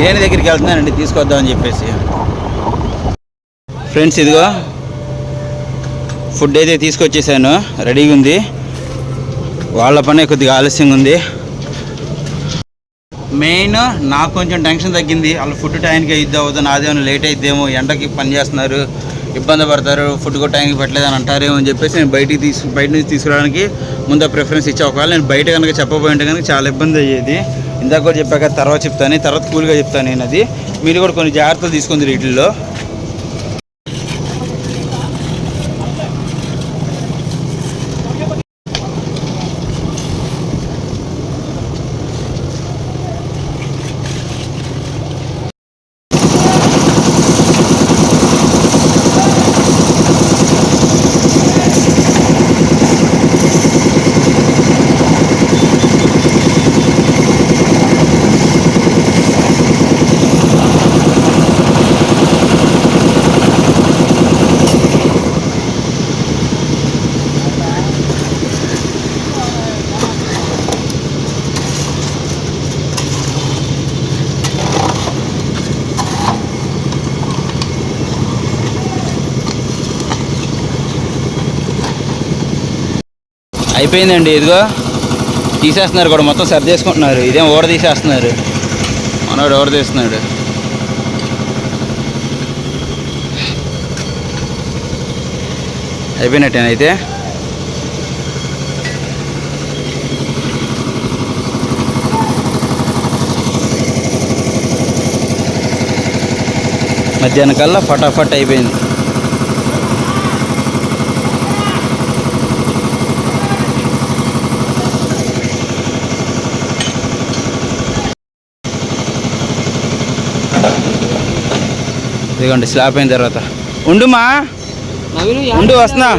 బిర్యానీ దగ్గరికి వెళ్తున్నానండి తీసుకొద్దామని చెప్పేసి. ఫ్రెండ్స్ ఇదిగో. ఫుడ్ అయితే తీసుకొచ్చేసాను. రెడీగా ఉంది. వాళ్ళ పని కొద్దిగా ఆలస్యంగా ఉంది. మెయిన్ నాకు కొంచెం టెన్షన్ తగ్గింది. వాళ్ళు ఫుడ్ టైంకి అయిద్ది అవుతుంది నాదేమైనా లేట్ అయిద్దేమో ఎండకి పని చేస్తున్నారు ఇబ్బంది పడతారు ఫుడ్ కూడా టైంకి పెట్టలేదని అంటారేమో అని చెప్పేసి నేను బయటికి తీసు బయట నుంచి తీసుకురావడానికి ముందు ప్రిఫరెన్స్ ఇచ్చా. ఒకవేళ నేను బయట కనుక చెప్పబోయింటే కనుక చాలా ఇబ్బంది అయ్యేది. ఇందాక కూడా చెప్పాక తర్వాత చెప్తాను తర్వాత కూల్గా చెప్తాను నేను అది. మీరు కూడా కొన్ని జాగ్రత్తలు తీసుకుంది వీటిల్లో అయిపోయిందండి ఇదిగో. తీసేస్తున్నారు కూడా మొత్తం సర్ది చేసుకుంటున్నారు. ఇదేం ఓడ తీసేస్తున్నారు? మనోడు ఓడ తీస్తున్నాడు. అయిపోయినట్టేనా అయితే? మధ్యాహ్నం కల్లా ఫటాఫట్ అయిపోయింది. ఇదిగోండి స్లాప్ అయిన తర్వాత. ఉండుమా? ఉండు వస్తున్నా.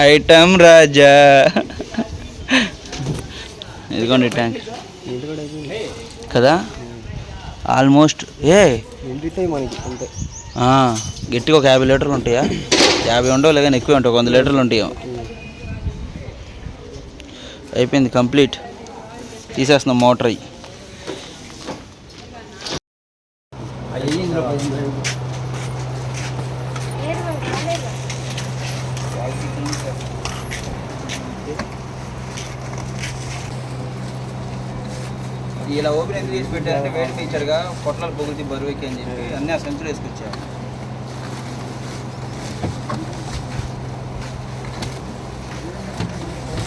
ఐటమ్ రాజా. ఇదిగోండి ట్యాంక్. కదా? ఆల్మోస్ట్ ఏ? గట్టిగా ఒక యాభై లీటర్లు ఉంటాయా? యాభై ఉండవు లేదని ఎక్కువ ఉంటాయి ఒక వంద లీటర్లు ఉంటాయి. అయిపోయింది కంప్లీట్. తీసేస్తున్నాం మోటార్ అయ్యి ఇలా ఓపెన్ ఎందుకు చేసి పెట్టారంటే వేడి టీచర్గా పొట్లాలు పొగులుతి బరువుకి అని చెప్పి అన్నీ ఆ సంచులు వేసుకొచ్చారు.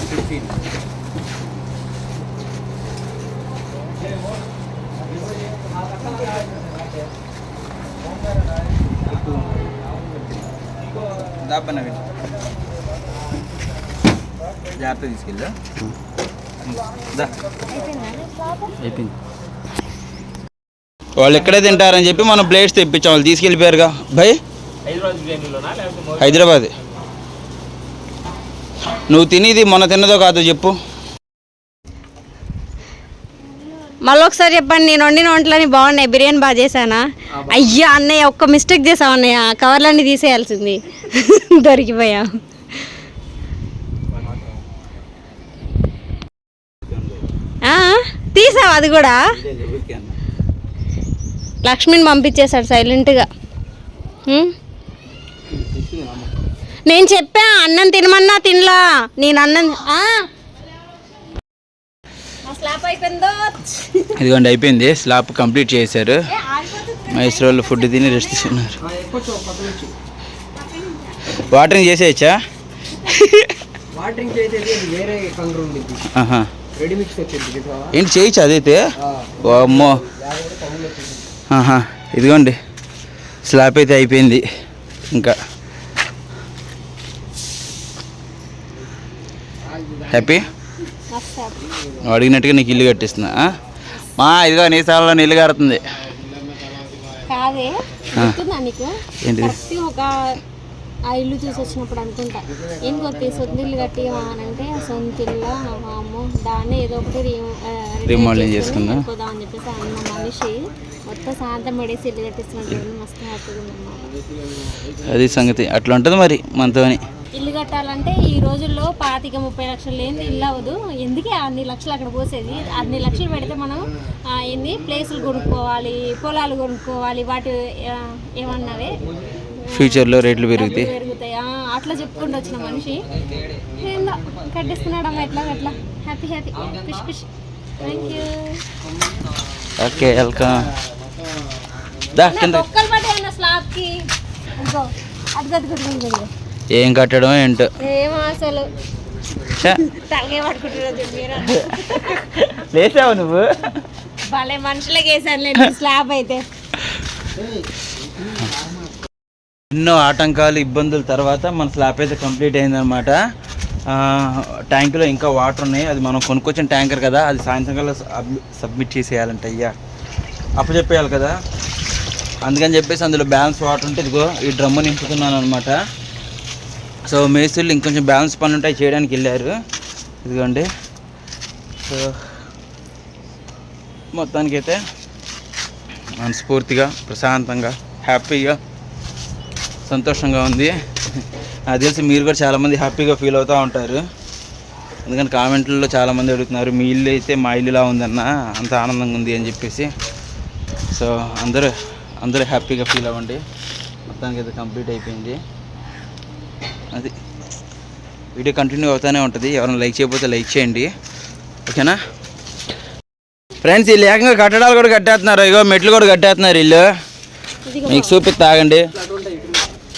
ఫిఫ్టీన్ జాగ్రత్త తీసుకెళ్ళా దా. అయిపోయింది. వాళ్ళు ఎక్కడే తింటారని చెప్పి మనం ప్లేట్స్ తెప్పించాం. వాళ్ళు తీసుకెళ్ళిపోయారుగా. భయ్? హైదరాబాద్. నువ్వు తినేది మొన్న తిన్నదో కాదో చెప్పు. మళ్ళీ ఒకసారి చెప్పండి నేను వండిన వంటలని బాగున్నాయి బిర్యానీ బాగా చేశానా? అయ్యా అన్నయ్య ఒక్క మిస్టేక్ చేసావు అన్నయ్య కవర్లన్నీ తీసేయాల్సింది. దొరికిపోయా. ఆ, తీసావు అది కూడా? లక్ష్మిని పంపించేశాడు సైలెంట్గా? నేను చెప్పా అన్నం తినమన్నా తినలా. నేను అన్నం ఆ. నా స్లాప్ అయిపోయిందో ఇదిగోండి అయిపోయింది. స్లాబ్ కంప్లీట్ చేశారు. మైసూర్ వాళ్ళు ఫుడ్ తిని రెస్ట్ తీసుకున్నారు. వాటరింగ్ చేసేయచ్చా? ఏంటి చేయొచ్చు అదైతే అమ్మో ఇదిగోండి. స్లాబ్ అయితే అయిపోయింది. ఇంకా. హ్యాపీ నువ్వు అడిగినట్టుగా నీకు ఇల్లు కట్టిస్తున్నా? మా ఇదిగో నీ స్థలంలో ఇల్లు కడుతుంది కాదే. గుర్తుందా నీకు? ఏంటిది? కరెక్ట్ ఒక ఆ ఇల్లు చూసి వచ్చినప్పుడు అనుకుంటా ఏం కొత్త సొంత ఇల్లు కట్టివా? అని అంటే సొంత ఇల్లు అమ్మో దాన్ని ఏదో ఒకటి రీ- ఆ, చేసుకొని చేసుకుందా? అని చెప్పేసి అన్న మనిషి మొత్తం శాంతం పడేసి ఇల్లు కట్టిస్తున్నట్టు మస్తు హ్యాపీగా ఉందన్నమాట అది సంగతి. అట్లా ఉంటుంది మరి మనతోని. ఇల్లు కట్టాలంటే ఈ రోజుల్లో పాతిక ముప్పై లక్షలు లేని ఇల్లు అవ్వదు. ఎందుకే అన్ని లక్షలు అక్కడ పోసేది? అన్ని లక్షలు పెడితే మనం ఎన్ని ప్లేసులు కొనుక్కోవాలి పొలాలు కొనుక్కోవాలి వాటి ఏమన్నావే? ఫ్యూచర్లో రేట్లు పెరుగుతాయి. పెరుగుతాయి. అట్లా చెప్పుకుంటూ వచ్చిన మనిషి. ఏందో కట్టిస్తున్నాడమ్మా ఎట్లా అట్లా హ్యాపీ హ్యాపీ ఖుషి ఖుషి థ్యాంక్ యూ ఓకే వెల్కమ్ దా కింద. ఒక్కలు పడ్డాయి స్లాబ్కి ఇంకో అది కట్టుకుంటుంది ఏం కట్టడం ఏంటో. ఏమో అసలు. లేచావు నువ్వు? భలే మనుషులకి వేసాను స్లాబ్ అయితే. ఎన్నో ఆటంకాలు ఇబ్బందుల తర్వాత మన స్లాబ్ అయితే కంప్లీట్ అయిందనమాట ట్యాంకులో ఇంకా వాటర్ ఉన్నాయి. అది మనం కొనుక్కొచ్చిన ట్యాంకర్ కదా. అది సాయంత్రం కల్లా సబ్- సబ్మిట్ చేసేయాలంట అయ్యా. అప్పచెప్పేయాలి కదా. అందుకని చెప్పేసి అందులో బ్యాలెన్స్ వాటర్ ఉంటే ఇదిగో ఈ డ్రమ్ము నింపుతున్నాను అనమాట సో మేస్తులు ఇంకొంచెం బ్యాలెన్స్ పనులు ఉంటాయి చేయడానికి వెళ్ళారు. ఇదిగోండి. సో మొత్తానికైతే మనస్ఫూర్తిగా ప్రశాంతంగా హ్యాపీగా సంతోషంగా ఉంది. నాకు తెలిసి మీరు కూడా చాలామంది హ్యాపీగా ఫీల్ అవుతూ ఉంటారు. ఎందుకంటే కామెంట్లలో చాలామంది అడుగుతున్నారు మీ ఇల్లు అయితే మా ఇల్లులా ఉందన్న అంత ఆనందంగా ఉంది అని చెప్పేసి. సో అందరూ అందరూ హ్యాపీగా ఫీల్ అవ్వండి. మొత్తానికి అయితే కంప్లీట్ అయిపోయింది. అది. వీడియో కంటిన్యూ అవుతూనే ఉంటుంది. ఎవరైనా లైక్ చేయకపోతే లైక్ చేయండి. ఓకేనా? ఫ్రెండ్స్ వీళ్ళు ఏకంగా కట్టడాలు కూడా కట్టేస్తున్నారు. ఇగో మెట్లు కూడా కట్టేస్తున్నారు వీళ్ళు. మీకు చూపిస్తా ఆగండి.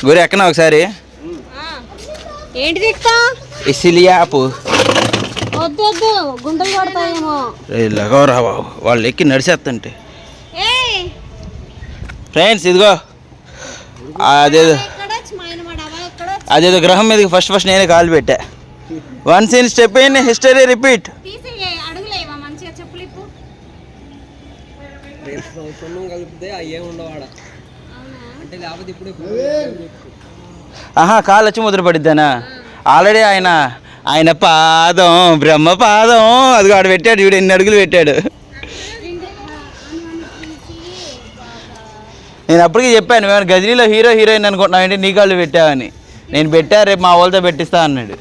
గురి ఎక్కన ఒకసారి? ఇసిలియాపు లగవరా బాబు. వాళ్ళు ఎక్కి నడిచేస్తుంటే ఫ్రెండ్స్ ఇదిగో. అదేదో. అదేదో గ్రహం మీదకి ఫస్ట్ ఫస్ట్ నేనే కాలు పెట్టా. Once in step in history repeat ఆహా కాలు వచ్చి ముద్ర పడిద్దానా? ఆల్రెడీ ఆయన ఆయన పాదం బ్రహ్మ పాదం అది ఆడు పెట్టాడు వీడు ఎన్ని అడుగులు పెట్టాడు. నేను అప్పటికి చెప్పాను మేము గజనీలో హీరో హీరోయిన్ అనుకుంటున్నావు ఏంటి నీ కాళ్ళు పెట్టావని. నేను పెట్టా రేపు మా వాళ్ళతో పెట్టిస్తా అన్నాడు.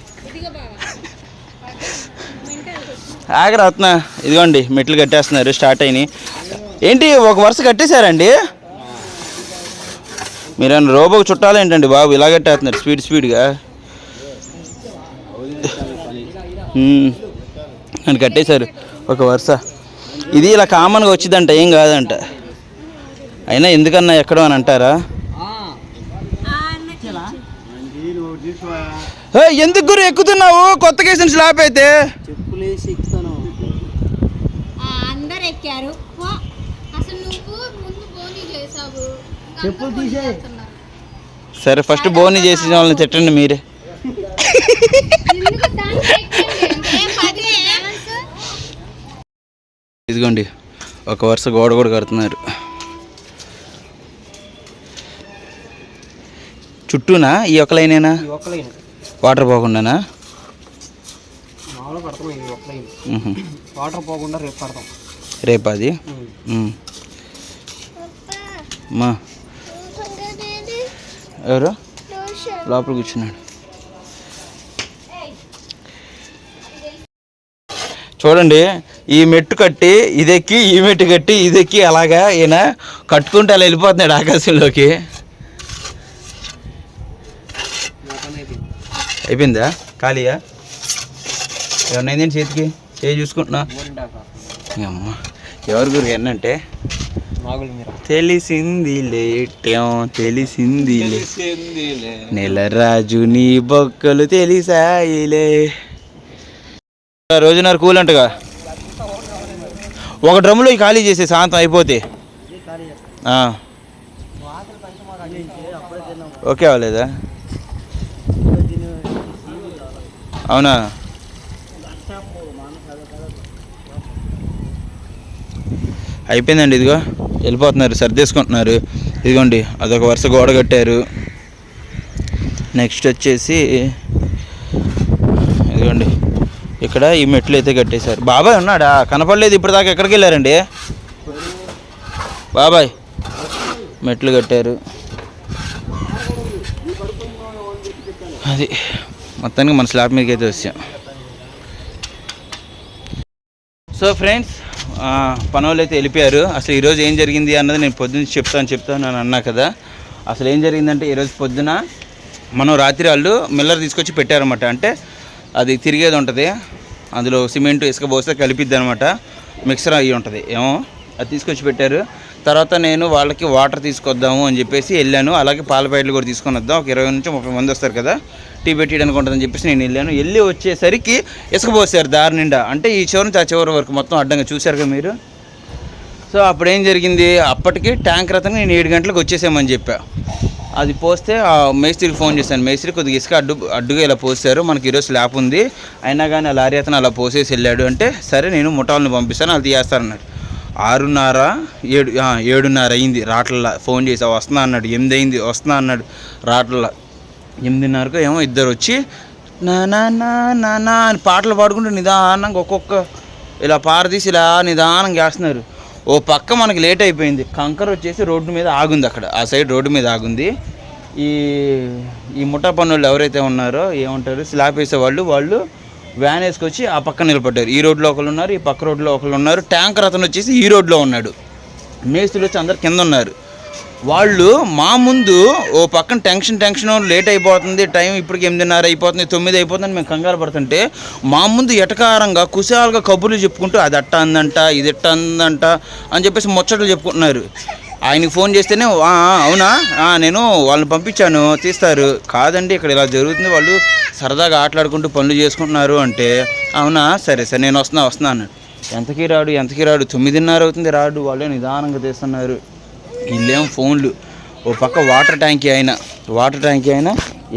ఆగరా వస్తున్నా ఇదిగోండి మెట్లు కట్టేస్తున్నారు స్టార్ట్ అయినాయి. ఏంటి ఒక వరుస కట్టేశారండి? మీరు రోబోకి చుట్టాలు ఏంటండి బాబు? ఇలా కట్టేస్తున్నారు స్పీడ్ స్పీడ్గా. నన్ను కట్టేశారు ఒక వరుస. ఇది ఇలా కామన్గా వచ్చిందంట ఏం కాదంట. అయినా ఎందుకన్నా ఎక్కడో అని అంటారా? ఎందుకు గురు ఎక్కుతున్నావు? కొత్త కేసిన స్లాప్ అయితే. చెప్పులేసి ఎక్కుతాను అందరు ఎక్కారు. పో. అసలు నువ్వు ముందు బోని చేసావు. చెప్పులు తీసే సరే ఫస్ట్ బోని చేసిన వాళ్ళని తిట్టండి మీరే. ఇదిగోండి. ఒక వరుస గోడ కూడా కడుతున్నారు. చుట్టూనా? ఈ ఒక లైనేనా? వాటర్ పోకుండానా. వాటర్ పోకుండా రేపు పడతాం. రేపా అది? మ్. మా. ఎవరు? లోపల కూర్చున్నాడు. చూడండి ఈ మెట్టు కట్టి ఇదెక్కి ఈ మెట్టు కట్టి ఇదెక్కి అలాగా ఈయన కట్టుకుంటే అలా వెళ్ళిపోతున్నాడు ఆకాశంలోకి నా పని అయిపోయింది అయిపోయిందా? ఖాళీయా? ఏమన్నా చేతికి? చేయి చూసుకుంటున్నా. అమ్మ ఎవరి గురు ఎన్నంటే? తెలిసింది మీరు తెలిసింది లేట్యం తెలిసిందిలే నెలరాజు నీ బొక్కలు తెలిసాయిలే. రోజున్నర కూలంటగా ఒక డ్రమ్ములో ఖాళీ చేసే శాంతం అయిపోతే? ఆ. ఓకే అవ్వలేదా? అవునా? అయిపోయిందండి ఇదిగో. వెళ్ళిపోతున్నారు సర్దేసుకుంటున్నారు. ఇదిగోండి అదొక వరుస గోడ కట్టారు. నెక్స్ట్ వచ్చేసి ఇదిగోండి. ఇక్కడ ఈ మెట్లు అయితే కట్టేశారు. బాబాయ్ ఉన్నాడా? కనపడలేదు ఇప్పటిదాకా ఎక్కడికి వెళ్ళారండి? బాబాయ్ మెట్లు కట్టారు. అది మొత్తానికి మన స్లాబ్ మీదకి అయితే వచ్చాం. సో ఫ్రెండ్స్ పనులు అయితే వెళ్ళిపోయారు. అసలు ఈరోజు ఏం జరిగింది అన్నది నేను పొద్దున్న చెప్తాను చెప్తాను అని అన్నా కదా. అసలు ఏం జరిగిందంటే ఈరోజు పొద్దున మనం రాత్రి వాళ్ళు మిల్లర్ తీసుకొచ్చి పెట్టారన్నమాట. అంటే అది తిరిగేది ఉంటుంది. అందులో సిమెంట్ ఇసుక పోస్తే కలిపిద్ది అనమాట మిక్సర్ అయ్యి ఉంటుంది. ఏమో అది తీసుకొచ్చి పెట్టారు. తర్వాత నేను వాళ్ళకి వాటర్ తీసుకొద్దాము అని చెప్పేసి వెళ్ళాను. అలాగే పాల ప్యాకెట్లు కూడా తీసుకొని వద్దాం. ఒక ఇరవై నుంచి ముప్పై మంది వస్తారు కదా. టీ పెట్టడానికి ఉంటుందని చెప్పేసి నేను వెళ్ళాను. వెళ్ళి వచ్చేసరికి ఇసుకపోసారు దారి నిండా. అంటే ఈ చివరి నుంచి ఆ చివరి వరకు మొత్తం అడ్డంగా చూశారు కదా మీరు? సో అప్పుడు ఏం జరిగింది? అప్పటికి ట్యాంకర్ అతను నేను ఏడు గంటలకు వచ్చేసామని చెప్పా. అది పోస్తే ఆ మేస్త్రికి ఫోన్ చేశాను మేస్త్రి కొద్దిగా ఇసుక అడ్డు అడ్డుగా ఇలా పోసారు మనకి ఈరోజు స్లాబ్ ఉంది. అయినా కానీ ఆ లారీ అతను అలా పోసేసి వెళ్ళాడు అంటే సరే నేను ముఠాలను పంపిస్తాను అది తీయేస్తారన్నాడు ఆరున్నర ఏడు ఏడున్నర అయింది. రాట్ల ఫోన్ చేసి వస్తున్నా అన్నాడు. ఎనిమిది అయింది. వస్తున్నా అన్నాడు. రాట్ల ఎనిమిదిన్నరకు ఏమో ఇద్దరు వచ్చి నా నా నా నా అని పాటలు పాడుకుంటూ నిదానంగా ఒక్కొక్క ఇలా పారదీసి ఇలా నిదానంగా వేస్తున్నారు. ఓ పక్క మనకి లేట్ అయిపోయింది. కంకర వచ్చేసి రోడ్డు మీద ఆగుంది అక్కడ. ఆ సైడ్ రోడ్డు మీద ఆగుంది. ఈ ఈ ముఠా పన్నులు ఎవరైతే ఉన్నారో ఏమంటారు? స్లాబ్ వేసే వాళ్ళు వాళ్ళు వ్యాన్ వేసుకొచ్చి ఆ పక్కన నిలబడ్డారు. ఈ రోడ్లో ఒకరు ఉన్నారు ఈ పక్క రోడ్లో ఒకరు ఉన్నారు. ట్యాంకర్ అతను వచ్చేసి ఈ రోడ్లో ఉన్నాడు. మేస్తులు వచ్చి అందరు కింద ఉన్నారు. వాళ్ళు మా ముందు ఓ పక్కన టెన్షన్ టెన్షన్ లేట్ అయిపోతుంది టైం ఇప్పటికి ఎనిమిదిన్నర అయిపోతుంది తొమ్మిది అయిపోతుంది మేము కంగారు పడుతుంటే మా ముందు ఎటకారంగా కుశాలుగా కబుర్లు చెప్పుకుంటూ అది అట్ట అందంట ఇది ఎట్ట అందంట అని చెప్పేసి ముచ్చట్లు చెప్పుకుంటున్నారు. ఆయనకి ఫోన్ చేస్తేనే అవునా? నేను వాళ్ళని పంపించాను తీస్తారు. కాదండి ఇక్కడ ఇలా జరుగుతుంది. వాళ్ళు సరదాగా ఆటలాడుకుంటూ పనులు చేసుకుంటున్నారు అంటే అవునా? సరే సరే నేను వస్తున్నా వస్తున్నా అన్నాడు. ఎంతకీ రాడు ఎంతకీ రాడు? తొమ్మిదిన్నర అవుతుంది రాడు వాళ్ళే నిదానంగా తీస్తున్నారు. వీళ్ళేం ఫోన్లు. ఓ పక్క వాటర్ ట్యాంకీ అయినా. వాటర్ ట్యాంకీ అయినా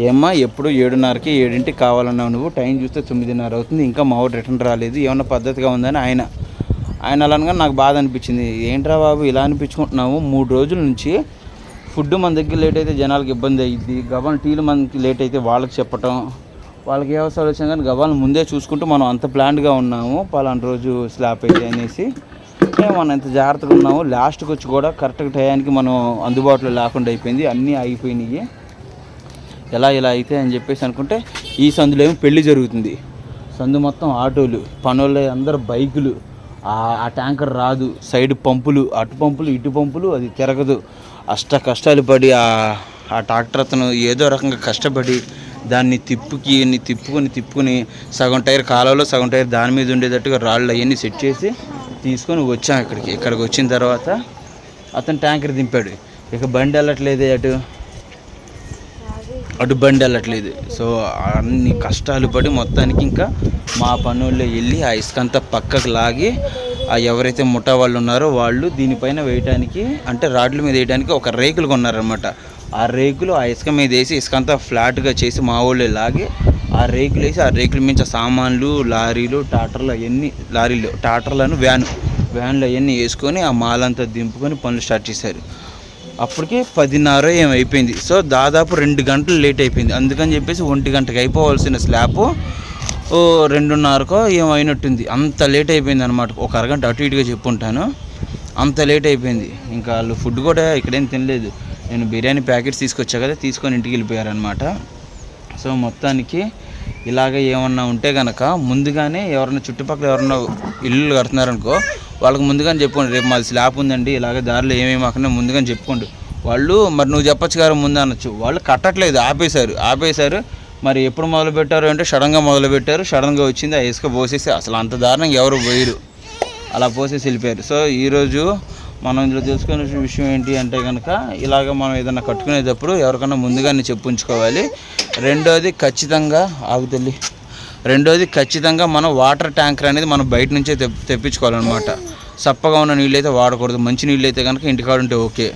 ఏమ్మా ఎప్పుడు ఏడున్నరకి ఏడింటికి కావాలన్నావు నువ్వు? టైం చూస్తే తొమ్మిదిన్నర అవుతుంది ఇంకా మా ఊరు రిటర్న్ రాలేదు. ఏమన్నా పద్ధతిగా ఉందని ఆయన. ఆయన అలానగా నాకు బాధ అనిపించింది. ఏంట్రా బాబు ఇలా అనిపించుకుంటున్నాము మూడు రోజుల నుంచి ఫుడ్ మన దగ్గర లేట్ అయితే జనాలకు ఇబ్బంది అయ్యిద్ది. గబన్ టీలు మనకి లేట్ అయితే వాళ్ళకి చెప్పటం. వాళ్ళకి ఏ అవసరాలు వచ్చినా కానీ గవాలను ముందే చూసుకుంటూ మనం అంత ప్లాన్డ్గా ఉన్నాము. పలాంటి రోజు స్లాబ్ అయితే అనేసి. మనం ఎంత జాగ్రత్తగా ఉన్నాము లాస్ట్కి వచ్చి కూడా కరెక్ట్గా టయానికి మనం అందుబాటులో లేకుండా అయిపోయింది. అన్నీ అయిపోయినాయి ఎలా ఇలా అయితే అని చెప్పేసి అనుకుంటే ఈ సందులో ఏమో పెళ్ళి జరుగుతుంది. సందు మొత్తం ఆటోలు పనులు అందరు బైకులు. ఆ ఆ ట్యాంకర్ రాదు. సైడ్ పంపులు అటు పంపులు ఇటు పంపులు అది తిరగదు. అష్ట కష్టాలు పడి ఆ ఆ ట్రాక్టర్ అతను ఏదో రకంగా కష్టపడి దాన్ని తిప్పుకి తిప్పుకొని తిప్పుకొని సగం టైర్ కాలువలో సగం టైర్ దాని మీద ఉండేటట్టుగా రాళ్ళు అవన్నీ సెట్ చేసి తీసుకొని వచ్చాం ఇక్కడికి. ఇక్కడికి వచ్చిన తర్వాత అతను ట్యాంకర్ దింపాడు. ఇక బండి వెళ్ళట్లేదు అటు. అటు బండి వెళ్ళట్లేదు. సో అన్ని కష్టాలు పడి మొత్తానికి ఇంకా మా పనుల్లో వెళ్ళి ఆ ఇసుక అంతా పక్కకు లాగి ఆ ఎవరైతే ముఠా వాళ్ళు ఉన్నారో వాళ్ళు దీనిపైన వేయడానికి అంటే రాడ్ల మీద వేయడానికి ఒక రేకులు కొన్నారనమాట ఆ రేకులు ఆ ఇసుక మీద వేసి ఇసుక అంతా ఫ్లాట్గా చేసి మా వాళ్ళే లాగి ఆ రేకులు వేసి ఆ రేకుల మించి సామాన్లు లారీలు టాటర్లు అవన్నీ లారీలు టాటర్లను వ్యాన్ వ్యాన్లు అవన్నీ వేసుకొని ఆ మాలంతా దింపుకొని పనులు స్టార్ట్ చేశారు. అప్పటికి పదిన్నర ఏమైపోయింది సో దాదాపు రెండు గంటలు లేట్ అయిపోయింది. అందుకని చెప్పేసి ఒంటి గంటకి అయిపోవాల్సిన స్లాబ్ ఓ రెండున్నరకో ఏమైనట్టుంది అంత లేట్ అయిపోయింది అనమాట ఒక అరగంట అటు ఇటుగా చెప్పుంటాను. అంత లేట్ అయిపోయింది. ఇంకా వాళ్ళు ఫుడ్ కూడా ఇక్కడేం తినలేదు. నేను బిర్యానీ ప్యాకెట్స్ తీసుకొచ్చా కదా తీసుకొని ఇంటికి వెళ్ళిపోయారనమాట సో మొత్తానికి ఇలాగ ఏమన్నా ఉంటే కనుక ముందుగానే ఎవరన్నా చుట్టుపక్కల ఎవరన్నా ఇల్లు కడుతున్నారనుకో వాళ్ళకి ముందుగానే చెప్పుకోండి. రేపు మాది స్లాబ్ ఉందండి ఇలాగ దారిలో ఏమేమి అక్కడ ముందుగానే చెప్పుకోండి. వాళ్ళు మరి నువ్వు చెప్పొచ్చు కదా ముందు అనొచ్చు. వాళ్ళు కట్టట్లేదు ఆపేశారు. ఆపేశారు. మరి ఎప్పుడు మొదలు పెట్టారు అంటే సడన్గా మొదలు పెట్టారు సడన్గా వచ్చింది ఆ ఇసుక పోసేసి అసలు అంత దారుణంగా ఎవరు పోయిరు అలా పోసేసి వెళ్ళిపోయారు. సో ఈరోజు మనం ఇందులో తెలుసుకునే విషయం ఏంటి అంటే కనుక ఇలాగ మనం ఏదైనా కట్టుకునేటప్పుడు ఎవరికైనా ముందుగానే చెప్పుంచుకోవాలి. రెండోది ఖచ్చితంగా ఆగుతల్లి రెండోది ఖచ్చితంగా మనం వాటర్ ట్యాంకర్ అనేది మనం బయట నుంచే తెప్ తెప్పించుకోవాలన్నమాట. చప్పగా ఉన్న నీళ్ళు అయితే వాడకూడదు. మంచి నీళ్ళు అయితే కనుక ఇంటికాడ ఉంటే ఓకే.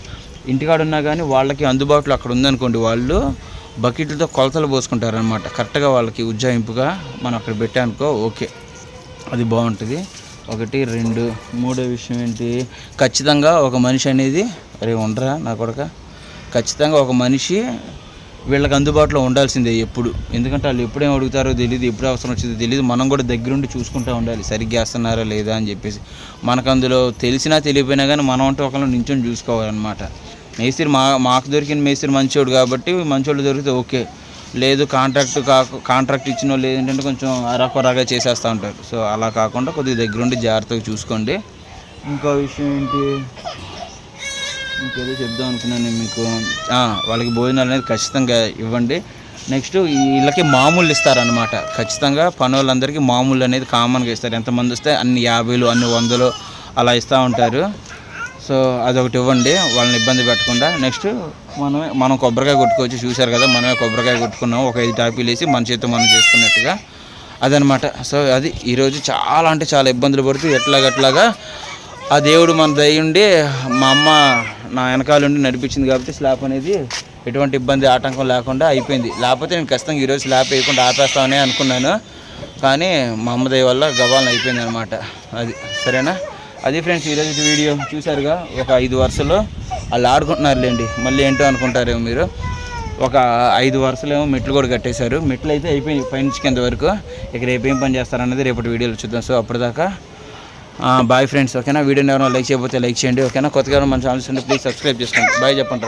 ఇంటికాడ ఉన్నా కానీ వాళ్ళకి అందుబాటులో అక్కడ ఉందనుకోండి వాళ్ళు బకెట్లతో కొలతలు పోసుకుంటారనమాట కరెక్ట్గా వాళ్ళకి ఉజ్జాయింపుగా మనం అక్కడ పెట్టానుకో ఓకే. అది బాగుంటుంది. ఒకటి రెండు మూడో విషయం ఏంటి? ఖచ్చితంగా ఒక మనిషి అనేది అరే ఉండరా నా కొడక? ఖచ్చితంగా ఒక మనిషి వీళ్ళకి అందుబాటులో ఉండాల్సిందే ఎప్పుడు. ఎందుకంటే వాళ్ళు ఎప్పుడేం అడుగుతారో తెలియదు ఎప్పుడు అవసరం వచ్చిందో తెలియదు మనం కూడా దగ్గరుండి చూసుకుంటూ ఉండాలి. సరిగ్గా వేస్తున్నారా లేదా అని చెప్పేసి. మనకు అందులో తెలిసినా తెలియపోయినా కానీ మనం అంటే ఒకళ్ళు నించొని చూసుకోవాలన్నమాట. మేస్త్రి మా మాకు దొరికిన మేస్త్రి మంచోడు కాబట్టి మంచోళ్ళు దొరికితే ఓకే. లేదు కాంట్రాక్ట్ కాకు కాంట్రాక్ట్ ఇచ్చిన వాళ్ళు ఏంటంటే కొంచెం అరాకొరాగా చేసేస్తూ ఉంటారు. సో అలా కాకుండా కొద్దిగా దగ్గరుండి జాగ్రత్తగా చూసుకోండి. ఇంకో విషయం ఏంటి? ఇంకేదో చెప్దాం అనుకున్నాను మీకు. వాళ్ళకి భోజనాలు అనేది ఖచ్చితంగా ఇవ్వండి. నెక్స్ట్ వీళ్ళకి మామూలు ఇస్తారనమాట ఖచ్చితంగా పని వాళ్ళందరికీ మామూలు అనేది కామన్గా ఇస్తారు. ఎంతమంది వస్తే అన్ని యాభైలు అన్ని వందలు అలా ఇస్తూ ఉంటారు. సో అదొకటి ఇవ్వండి. వాళ్ళని ఇబ్బంది పెట్టకుండా నెక్స్ట్ మనమే మనం కొబ్బరికాయ కొట్టుకోవచ్చు చూశారు కదా మనమే కొబ్బరికాయ కొట్టుకున్నాం. ఒక ఐదు టాపీలు వేసి మన చేతితో మనం చేసుకున్నట్టుగా. అదనమాట సో అది ఈరోజు చాలా అంటే చాలా ఇబ్బందులు పడుతూ ఎట్లాగట్లాగా ఆ దేవుడు మన దయ్యుండి ఉండి మా అమ్మ నా వెనకాల ఉండి నడిపించింది కాబట్టి స్లాబ్ అనేది ఎటువంటి ఇబ్బంది ఆటంకం లేకుండా అయిపోయింది. లేకపోతే నేను ఖచ్చితంగా ఈరోజు స్లాబ్ వేయకుండా ఆపేస్తామని అనుకున్నాను. కానీ మా అమ్మ దయ వల్ల గవాలను అయిపోయింది అనమాట అది సరేనా? అది ఫ్రెండ్స్ ఈరోజు వీడియో చూసారుగా ఒక ఐదు వరుసలో వాళ్ళు ఆడుకుంటున్నారులేండి. మళ్ళీ ఏంటో అనుకుంటారేమో మీరు. ఒక ఐదు వరుసలేమో ఏమో మెట్లు కూడా కట్టేశారు. మెట్లు అయితే అయిపోయింది పైనుంచి కింద వరకు. ఇక రేపు ఏం పని చేస్తారన్నది రేపటి వీడియోలో చూద్దాం. సో అప్పటిదాకా బాయ్ ఫ్రెండ్స్ ఓకేనా? వీడియోని ఎవరైనా లైక్ చేయకపోతే లైక్ చేయండి. ఓకేనా? కొత్తగా మన ఛానల్స్ ఉంటే ప్లీజ్ సబ్స్క్రైబ్ చేసుకోండి. బాయ్ చెప్పండి